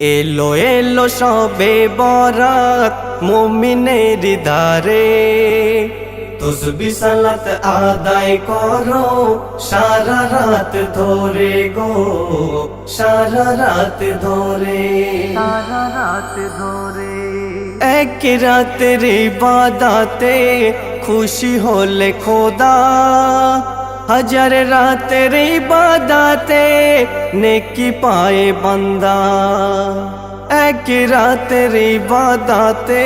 এলো এলো সবে বরাত মুমিনের দারে তুসবি সালাত আদায় করো সারা রাত ধরে গো সারা রাত ধরে। সারা রাত ধরে। এক রাতের ইবাদাতে খুশি হলে খোদা হাজার রাতের ইবাদাতে নেকি পায়ে বান্দা। এক রাতের ইবাদাতে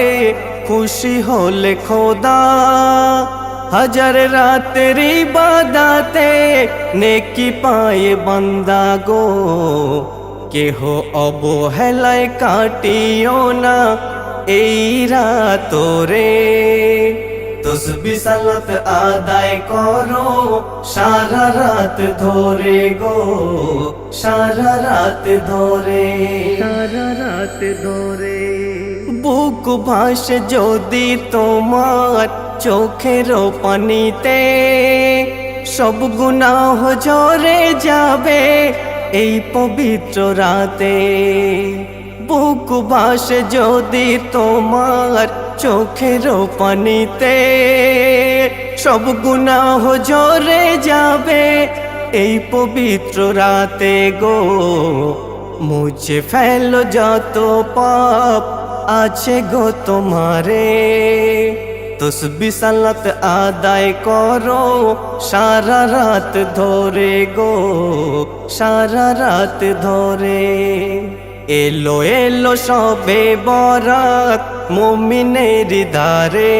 খুশি হলে খোদা। হাজার রাতের ইবাদাতে নেকি পায়ে বান্দা গো। কেহ অবহেলায় কাটিও না এই রাতরে। তসবি সালাত আদায় করো সারা রাত ধরে গো সারা রাত ধরে। সারা রাত ধরে। বুক ভাস যদি তোমার চোখের পানিতে সব গুনাহ ঝরে যাবে এই পবিত্র রাতে। বুক বাস যদি তোমার চোখের পানিতে সব গুনাহ ঝরে যাবে, এই পবিত্র রাতে গো, মুছে ফেলো যত পাপ আছে গো তোমারে। তসবি সালাত আদায় করো সারা রাত ধরে গো, সারা রাত ধরে। এলো এলো সবে বরাত মুমিনের দারে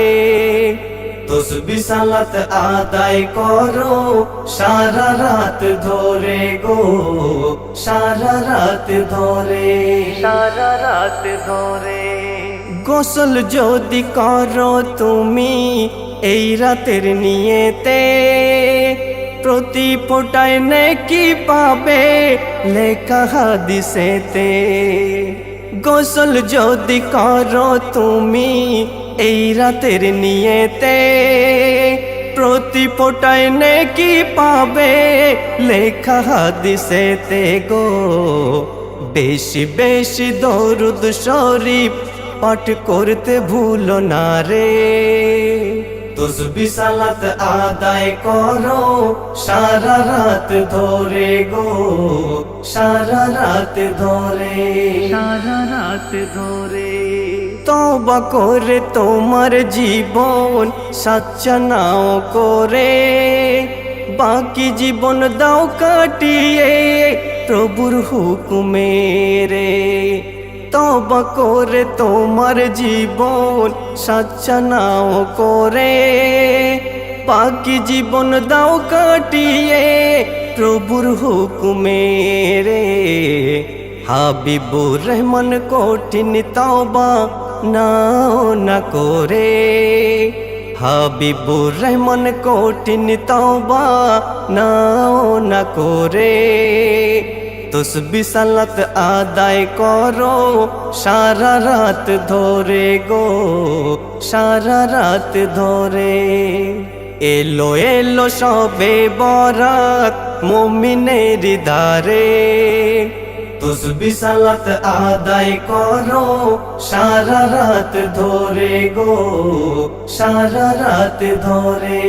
তসবি সালাত আদায় করো সারা রাত ধরে গো সারা রাত ধরে। সারা রাত ধরে। গোসল যদি করো তুমি এই রাতের নিয়েতে প্রতি ফোটায় নেকি পাবে, লেখা হাদিসেতে। গোসল যদি করো তুমি এই রাতের নিয়েতে, প্রতি ফোটায় নেকি পাবে, লেখা হাদিসেতে গো। বেশি বেশি দরুদ শরীফ পাঠ করতে ভুলো না রে। তুসবি সালাত আদায় করো সারা রাত ধরে গো সারা রাত ধরে। সারা রাত ধরে। তবা করে তোমার জীবন সাচ্চা নাও করে। বাকি জীবন দাও কাটিয়ে প্রভুর হুকুমেরে তবা করে তোমার জীবন সাচ্চা নাও করে। বাকি জীবন দাও কাটিয়ে প্রভুর হুকুমেরে হাবিবুর রহমান কঠিন তবা নাও না করে। হাবিবুর রহমান কঠিন তবা নাও না করে। তসবি সালাত আদায় করো সারা রাত ধরে গো সারা রাত ধরে এলো এলো সবে বরাত মুমিনের দারে তসবি সালাত আদায় করো সারা রাত ধরে গো সারা রাত ধরে